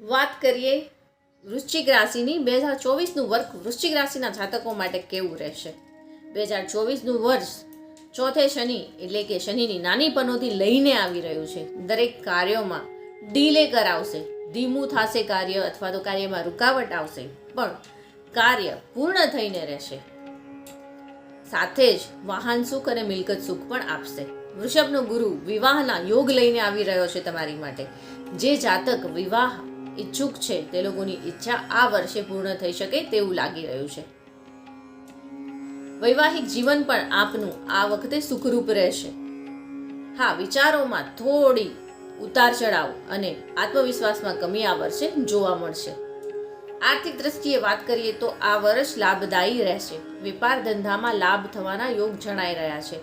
વાત કરીએ વૃશ્ચિક રાશિની. બે હજાર ચોવીસનું વર્ક વૃશ્ચિક રાશિના જાતકો માટે કેવું રહેશે? બે હજાર ચોવીસનું વર્ષ ચોથે શનિ એટલે કે શનિની નાની પનોથી લઈને આવી રહ્યું છે. દરેક કાર્યોમાં ડીલે કરાવશે. ધીમું થશે કાર્ય અથવા તો કાર્યમાં રૂકાવટ આવશે. પણ કાર્ય પૂર્ણ થઈને રહેશે. સાથે જ વાહન સુખ અને મિલકત સુખ પણ આપશે. વૃષભનો ગુરુ વિવાહના યોગ લઈને આવી રહ્યો છે તમારી માટે. જે જાતક વિવાહ ઈચ્છુક છે. તે લોકોની ઈચ્છા આ વર્ષે પૂર્ણ થઈ શકે તેવું લાગી રહ્યું છે. વૈવાહિક જીવન પણ આપનું આ વખતે સુખરૂપ રહેશે. હા, વિચારોમાં થોડી ઉતાર ચઢાવ અને આત્મવિશ્વાસમાં કમી આ વર્ષે જોવા મળશે. આર્થિક દ્રષ્ટિએ વાત કરીએ તો આ વર્ષ લાભદાયી રહેશે. વેપાર ધંધામાં લાભ થવાના યોગ જણાઈ રહ્યા છે.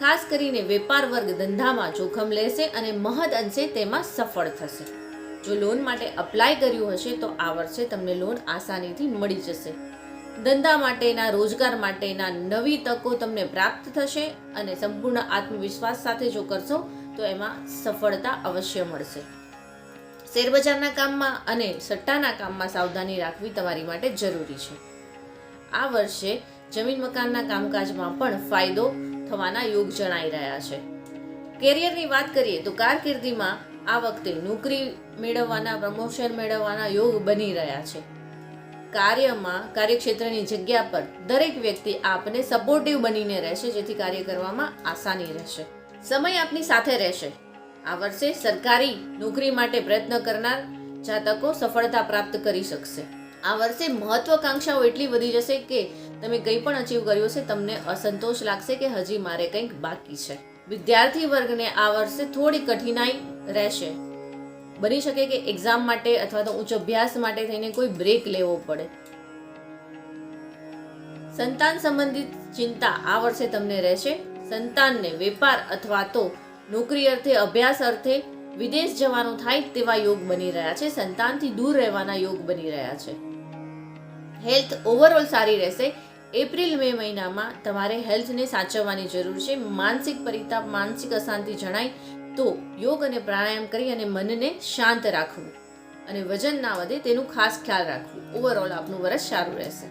ખાસ કરીને વેપાર વર્ગ ધંધામાં જોખમ લેશે અને મહદ અંશે તેમાં સફળ થશે. જો લોન માટે અપ્લાય કર્યું હશે તો આ વર્ષે તમને લોન આસાનીથી મળી જશે. ધંધા માટેના, રોજગાર માટેના નવી તકો તમને પ્રાપ્ત થશે અને સંપૂર્ણ આત્મવિશ્વાસ સાથે જો કરશો, તો એમાં સફળતા અવશ્ય મળશે. શેરબજારના કામમાં અને સટ્ટાના કામમાં સાવધાની રાખવી તમારી માટે જરૂરી છે. આ વર્ષે જમીન મકાનના કામકાજમાં પણ ફાયદો થવાના યોગ જણાઈ રહ્યા છે. કેરિયરની વાત કરીએ તો કારકિર્દીમાં આ વખતે નોકરી મેળવવાના પ્રમોશન મેળવવાના યોગ બની રહ્યા છે. કાર્યમાં, કાર્યક્ષેત્રની જગ્યા પર દરેક વ્યક્તિ આપને સપોર્ટિવ બનીને રહેશે, જેથી કાર્ય કરવામાં આસાની રહેશે. સમય આપની સાથે રહેશે. આ વર્ષે સરકારી નોકરી માટે પ્રયત્ન કરનાર જાતકો સફળતા પ્રાપ્ત કરી શકશે. આ વર્ષે મહત્વકાંક્ષાઓ એટલી વધી જશે કે તમે કંઈ પણ અચીવ કર્યું હશે, તમને અસંતોષ લાગશે કે હજી મારે કંઈક બાકી છે. વિદ્યાર્થી વર્ગને આ વર્ષે થોડી કઠિનાઈ રહેશે. બની શકે કે એક્ઝામ માટે અથવા તો ઉચ્ચ અભ્યાસ માટે થઈને કોઈ બ્રેક લેવો પડે. સંતાન સંબંધિત ચિંતા આ વર્ષે તમને રહેશે. સંતાનને વેપાર અથવા તો નોકરી અર્થે, અભ્યાસ અર્થે વિદેશ જવાનું થાય તેવા યોગ બની રહ્યા છે. સંતાનથી દૂર રહેવાના યોગ બની રહ્યા છે. હેલ્થ ઓવરઓલ સારી રહેશે. એપ્રિલ, મે મહિનામાં તમારે હેલ્થને સાચવવાની જરૂર છે. માનસિક પરિતાપ માનસિક અશાંતિ જણાય તો યોગ અને પ્રાણાયામ કરી અને મનને શાંત રાખવું અને વજન ના વધે તેનું ખાસ ખ્યાલ રાખવું. ઓવરઓલ આપનું વર્ષ સારું રહેશે.